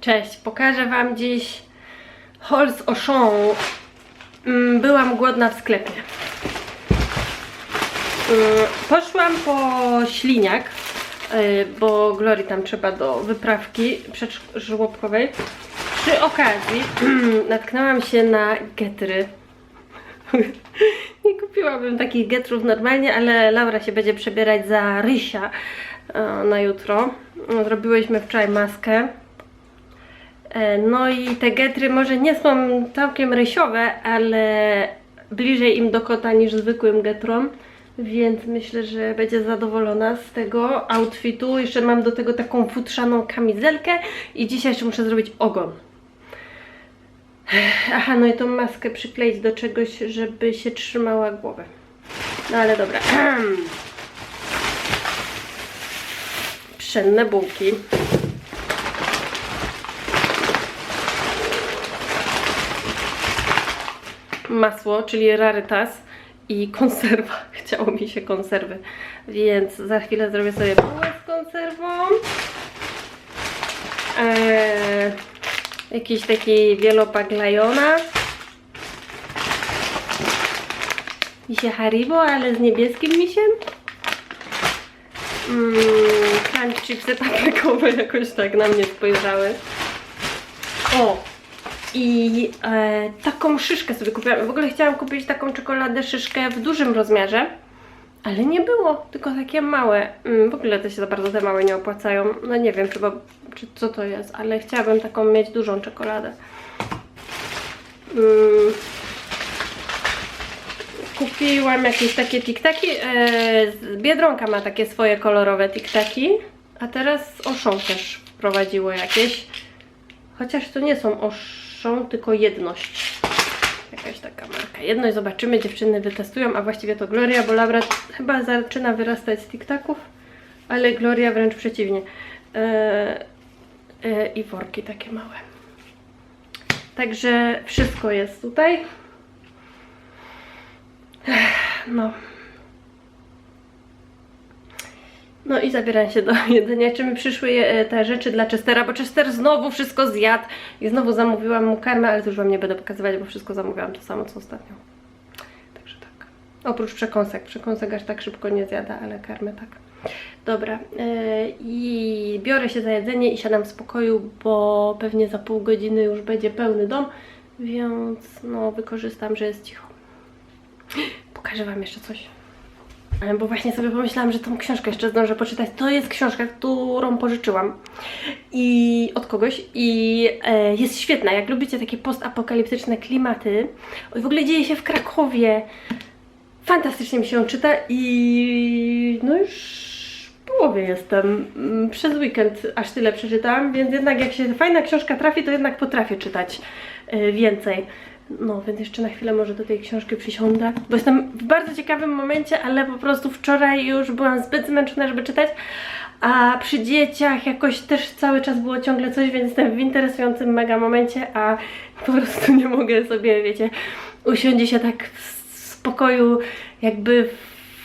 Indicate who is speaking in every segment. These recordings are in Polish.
Speaker 1: Cześć, pokażę Wam dziś haul z Auchan. Mm, Byłam głodna w sklepie. Mm, Poszłam po śliniak, y, bo Glorii tam trzeba do wyprawki przedżłobkowej. Przy okazji natknęłam się na getry. Nie kupiłabym takich getrów normalnie, ale Laura się będzie przebierać za Rysia e, na jutro. Zrobiłyśmy wczoraj maskę. E, No i te getry może nie są całkiem rysiowe, ale bliżej im do kota niż zwykłym getrom. Więc myślę, że będzie zadowolona z tego outfitu. Jeszcze mam do tego taką futrzaną kamizelkę i dzisiaj jeszcze muszę zrobić ogon. Aha, no i tą maskę przykleić do czegoś, żeby się trzymała głowę. No ale dobra. Pszenne bułki. Masło, czyli rarytas i konserwa. Chciało mi się konserwy, więc za chwilę zrobię sobie bułę z konserwą. Eee, jakiś taki wielopak Liona. Misie Haribo, ale z niebieskim misiem. Mm, crunch chipsy paprykowe jakoś tak na mnie spojrzały. O! I e, taką szyszkę sobie kupiłam. W ogóle chciałam kupić taką czekoladę szyszkę w dużym rozmiarze, ale nie było, tylko takie małe. Mm, w ogóle to się za bardzo te małe nie opłacają. No nie wiem chyba, czy co to jest, ale chciałabym taką mieć dużą czekoladę. Mm, kupiłam jakieś takie tiktaki. E, Biedronka ma takie swoje kolorowe tiktaki, a teraz Auchan też wprowadziło jakieś. Chociaż to nie są Auchan, tylko Jedność. Jakaś taka marka. Jedność zobaczymy, dziewczyny wytestują, a właściwie to Gloria, bo Laura chyba zaczyna wyrastać z tiktaków, ale Gloria wręcz przeciwnie. E, e, I worki takie małe. Także wszystko jest tutaj. No. No i zabieram się do jedzenia. Czy mi przyszły e, te rzeczy dla Chestera, bo Chester znowu wszystko zjadł i znowu zamówiłam mu karmę, ale to już Wam nie będę pokazywać, bo wszystko zamówiłam to samo co ostatnio. Także tak. Oprócz przekąsek. Przekąsek aż tak szybko nie zjada, ale karmę tak. Dobra. e, I biorę się za jedzenie i siadam w spokoju, bo pewnie za pół godziny już będzie pełny dom, więc no wykorzystam, że jest cicho. Pokażę Wam jeszcze coś. E, Bo właśnie sobie pomyślałam, że tą książkę jeszcze zdążę poczytać. To jest książka, którą pożyczyłam i od kogoś i e, jest świetna. Jak lubicie takie postapokaliptyczne klimaty, w ogóle dzieje się w Krakowie. Fantastycznie mi się ją czyta i no już połowie jestem. Mm, Przez weekend aż tyle przeczytałam, więc jednak jak się fajna książka trafi, to jednak potrafię czytać e, więcej. No, więc jeszcze na chwilę może do tej książki przysiądę, bo jestem w bardzo ciekawym momencie, ale po prostu wczoraj już byłam zbyt zmęczona, żeby czytać, a przy dzieciach jakoś też cały czas było ciągle coś, więc jestem w interesującym mega momencie, a po prostu nie mogę sobie, wiecie, usiądzie się tak w spokoju, jakby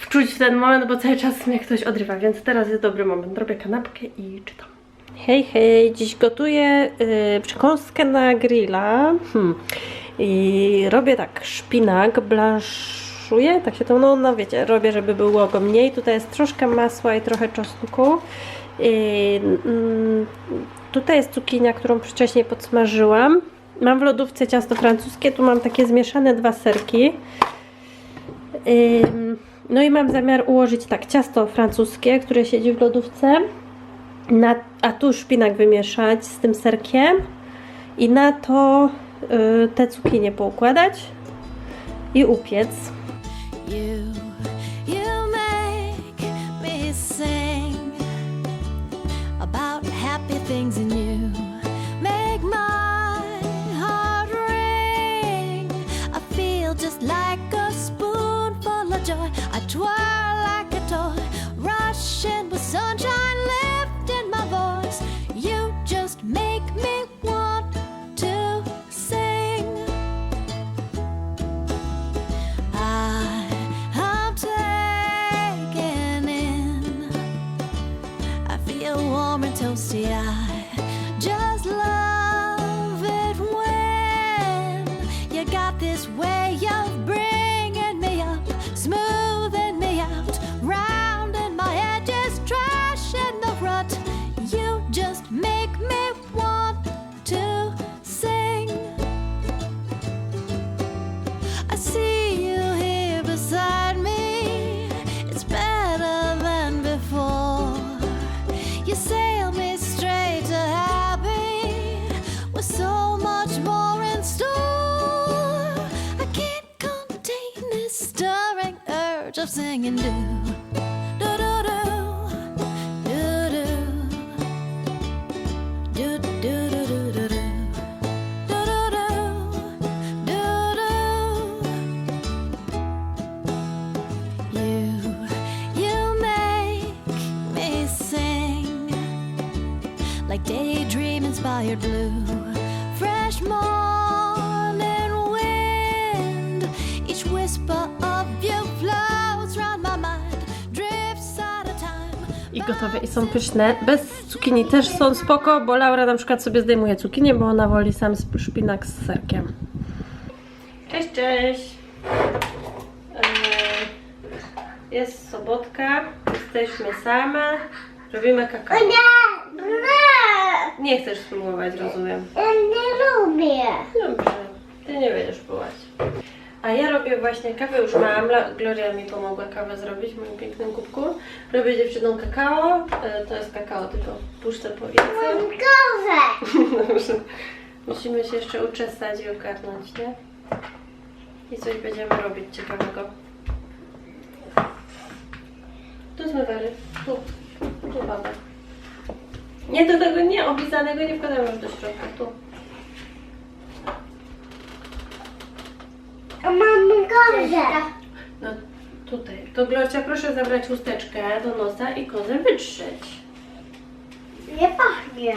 Speaker 1: wczuć w ten moment, bo cały czas mnie ktoś odrywa, więc teraz jest dobry moment. Robię kanapkę i czytam. Hej, hej, dziś gotuję yy, przekąskę na grilla. Hmm. I robię tak, szpinak blanszuję, tak się to, no, no wiecie, robię, żeby było go mniej. Tutaj jest troszkę masła i trochę czosnku. I, mm, tutaj jest cukinia, którą wcześniej podsmażyłam. Mam w lodówce ciasto francuskie, tu mam takie zmieszane dwa serki. Ym, No i mam zamiar ułożyć tak, ciasto francuskie, które siedzi w lodówce, na, a tu szpinak wymieszać z tym serkiem i na to te cukinie poukładać i upiec.
Speaker 2: Singing do. Do
Speaker 1: I gotowe i są pyszne. Bez cukinii też są spoko, bo Laura na przykład sobie zdejmuje cukinię, bo ona woli sam szpinak z serkiem. Cześć, cześć! Eee, Jest sobotka, jesteśmy same, robimy kakao.
Speaker 3: Nie, nie,
Speaker 1: Nie chcesz spróbować, rozumiem.
Speaker 3: ja nie lubię.
Speaker 1: Dobrze, ty nie będziesz próbować. A ja robię właśnie kawę, już mam. Gloria mi pomogła kawę zrobić w moim pięknym kubku. Robię dziewczynom kakao. E, To jest kakao, tylko puszczę po wielce.
Speaker 3: Gorzej.
Speaker 1: Dobrze. Musimy się jeszcze uczesać i ogarnąć, nie? I coś będziemy robić ciekawego. Tu zmywary. Tu. Tu baba. Nie, do tego nie, oblizanego nie wkładamy już do środka. Tu.
Speaker 3: A mam gorzej.
Speaker 1: No tutaj. To Glorcia, proszę zabrać chusteczkę do nosa i kozę wytrzeć.
Speaker 3: Nie pachnie.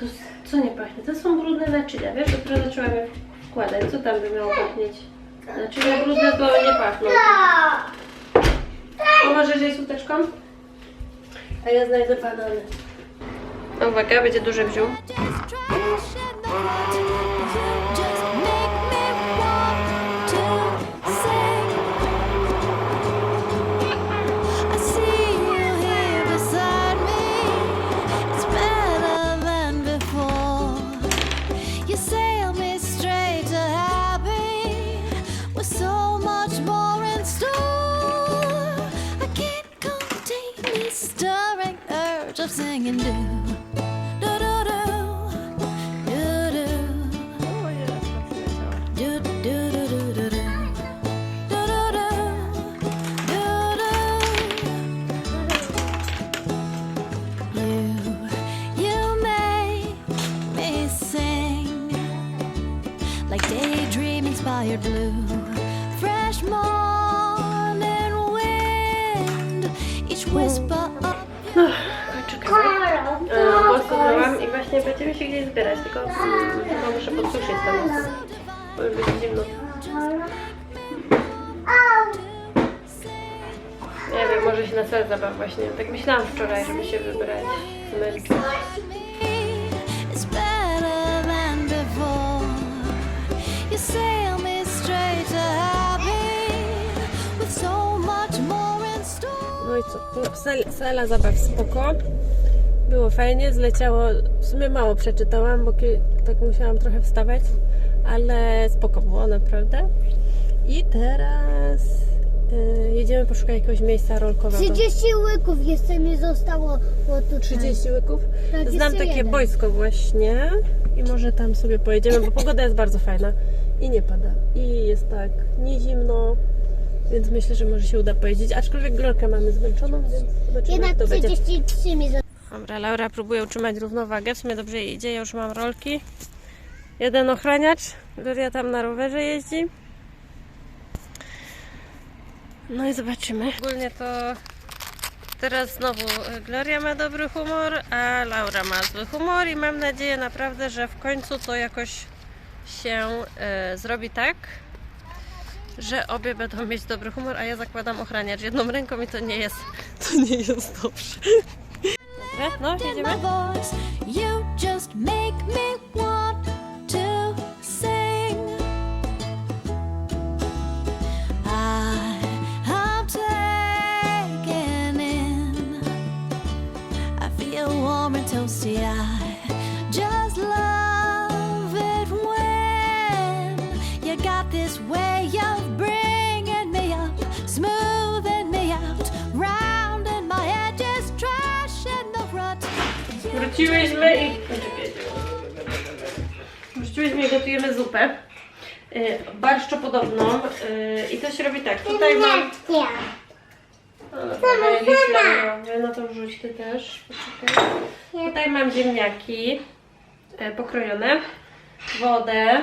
Speaker 1: To s- co nie pachnie? To są brudne naczynia. Wiesz, dopiero zaczęłam je wkładać. Co tam by miało pachnieć? Naczynia brudne to nie pachną. Pomożesz jej chusteczką? A ja znajdę banany. Uwaga, będzie duży wziął.
Speaker 2: Just
Speaker 1: kawę. E, i właśnie będziemy się gdzieś zbierać, tylko mm, muszę podsuszyć włosy, bo już będzie zimno. Nie wiem, może się na cel zabaw właśnie. Tak myślałam wczoraj, żeby się wybrać z męczą. No i co? Sal, sala zabaw spoko. Było fajnie, zleciało, w sumie mało przeczytałam, bo tak musiałam trochę wstawać, ale spoko było naprawdę. I teraz y, jedziemy poszukać jakiegoś miejsca rolkowego.
Speaker 3: 30 łyków jeszcze mi zostało bo tutaj.
Speaker 1: 30 łyków.
Speaker 3: Tak,
Speaker 1: Znam takie
Speaker 3: jeden.
Speaker 1: boisko właśnie i może tam sobie pojedziemy, bo pogoda jest bardzo fajna i nie pada. I jest tak nie zimno, więc myślę, że może się uda pojeździć. Aczkolwiek glorkę mamy zmęczoną, więc zobaczymy
Speaker 3: Jednak
Speaker 1: jak to będzie.
Speaker 3: 33 mi.
Speaker 1: Dobra, Laura próbuje utrzymać równowagę. W sumie dobrze jej idzie. Ja już mam rolki. Jeden ochraniacz. Gloria tam na rowerze jeździ. No i zobaczymy. Ogólnie to teraz znowu e, Gloria ma dobry humor, a Laura ma zły humor i mam nadzieję naprawdę, że w końcu to jakoś się e, zrobi tak, że obie będą mieć dobry humor, a ja zakładam ochraniacz jedną ręką i to nie jest, to nie jest dobrze. Dobra, no,
Speaker 2: in
Speaker 1: jedziemy.
Speaker 2: warm and toasty. I just
Speaker 1: Wróciłyśmy i... Wróciłyśmy i gotujemy zupę. Yy, barszczopodobną. Yy, I to się robi tak. Tutaj mam... wiśniowy, no to wrzuć ty też. Poczekaj. Tutaj mam ziemniaki e, pokrojone, wodę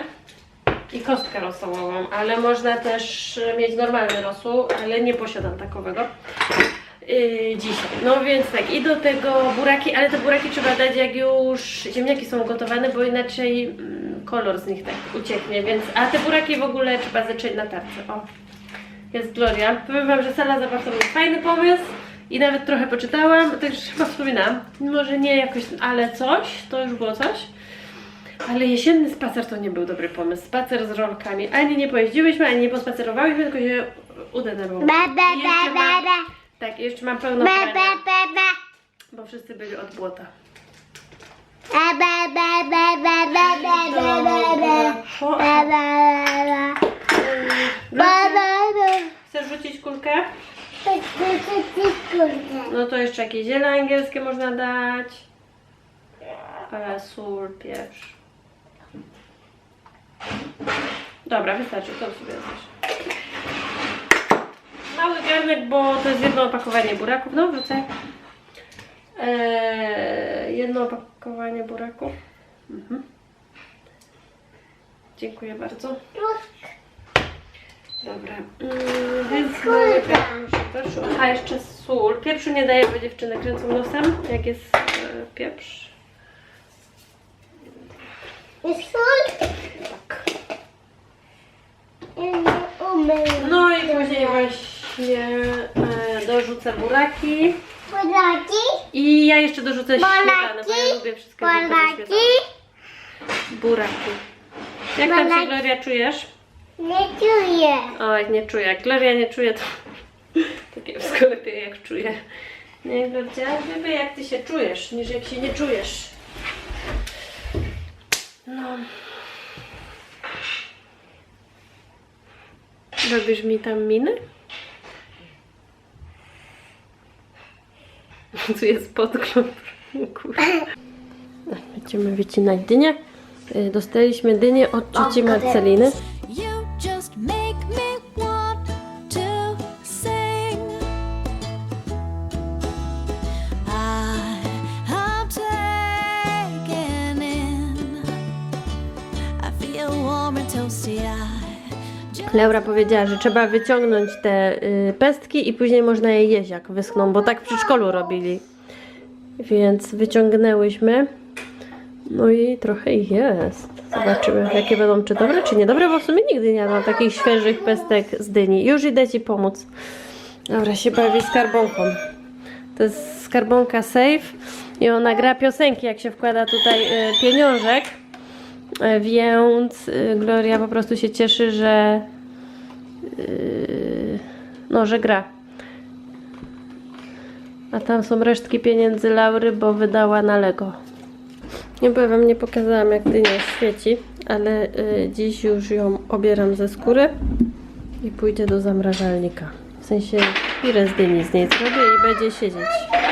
Speaker 1: i kostkę rosołową, ale można też mieć normalny rosół, ale nie posiadam takowego. Yy, dzisiaj. No więc tak, i do tego buraki, ale te buraki trzeba dać jak już ziemniaki są gotowane, bo inaczej mm, kolor z nich tak ucieknie, więc a te buraki w ogóle trzeba zacząć na tarce. O, jest Gloria. Powiem Wam, że sala zabaw to był fajny pomysł i nawet trochę poczytałam, także chyba wspominam. Może nie jakoś, ale coś, to już było coś. Ale jesienny spacer to nie był dobry pomysł. Spacer z rolkami. Ani nie pojeździłyśmy, ani nie pospacerowałyśmy, tylko się I jeszcze
Speaker 3: be,
Speaker 1: mam-
Speaker 3: be, be.
Speaker 1: Tak, jeszcze mam pełno
Speaker 3: Be,
Speaker 1: prania,
Speaker 3: be, be, be.
Speaker 1: bo wszyscy byli od błota.
Speaker 3: E, be, be, be, be, be, be, be, be, be.
Speaker 1: O,
Speaker 3: Be, be, be, be. Be, be, be.
Speaker 1: Chcesz rzucić kulkę?
Speaker 3: Ty, kurde.
Speaker 1: No to jeszcze jakieś ziele angielskie można dać. E, sól, pieprz. Dobra, wystarczy, to sobie też. Mały garnek, bo to jest jedno opakowanie buraków. No, wrzucę. Eee, jedno opakowanie buraków. Mhm. Dziękuję bardzo. Dobra, mm, więc mamy pieprz. A jeszcze sól. Pieprzu nie daję, bo dziewczyny kręcą nosem, jak jest e, pieprz.
Speaker 3: Jest sól?
Speaker 1: Tak.
Speaker 3: Ja nie umiem.
Speaker 1: No i później właśnie e, dorzucę buraki.
Speaker 3: Polaki?
Speaker 1: I ja jeszcze dorzucę śmietanę, bo ja lubię wszystko
Speaker 3: Polaki?
Speaker 1: śmietaną. Buraki. Jak tam się? Gloria czujesz?
Speaker 3: Nie czuję.
Speaker 1: Oj, nie czuję. Jak Gloria nie czuje, to to kiepsko lepiej jak czuje. Nie, Gloria, lepiej jak ty się czujesz, niż jak się nie czujesz. No. Robisz mi tam miny? Tu jest podgląd. Będziemy wycinać dynię. Y, Dostaliśmy dynię od cioci Marceliny. Laura powiedziała, że trzeba wyciągnąć te y, pestki i później można je jeść jak wyschną, bo tak w przedszkolu robili. Więc wyciągnęłyśmy. No i trochę ich jest. Zobaczymy, jakie będą, czy dobre, czy niedobre, bo w sumie nigdy nie jadłam takich świeżych pestek z dyni. Już idę Ci pomóc. Dobra, się bawi skarbonką. To jest skarbonka Safe i ona gra piosenki, jak się wkłada tutaj y, pieniążek. Więc y, Gloria po prostu się cieszy, że no, że gra. A tam są resztki pieniędzy Laury, bo wydała na Lego. Nie powiem nie pokazałam jak dynia świeci, ale y, dziś już ją obieram ze skóry i pójdzie do zamrażalnika. W sensie pirę z dyni z niej zrobię i będzie siedzieć.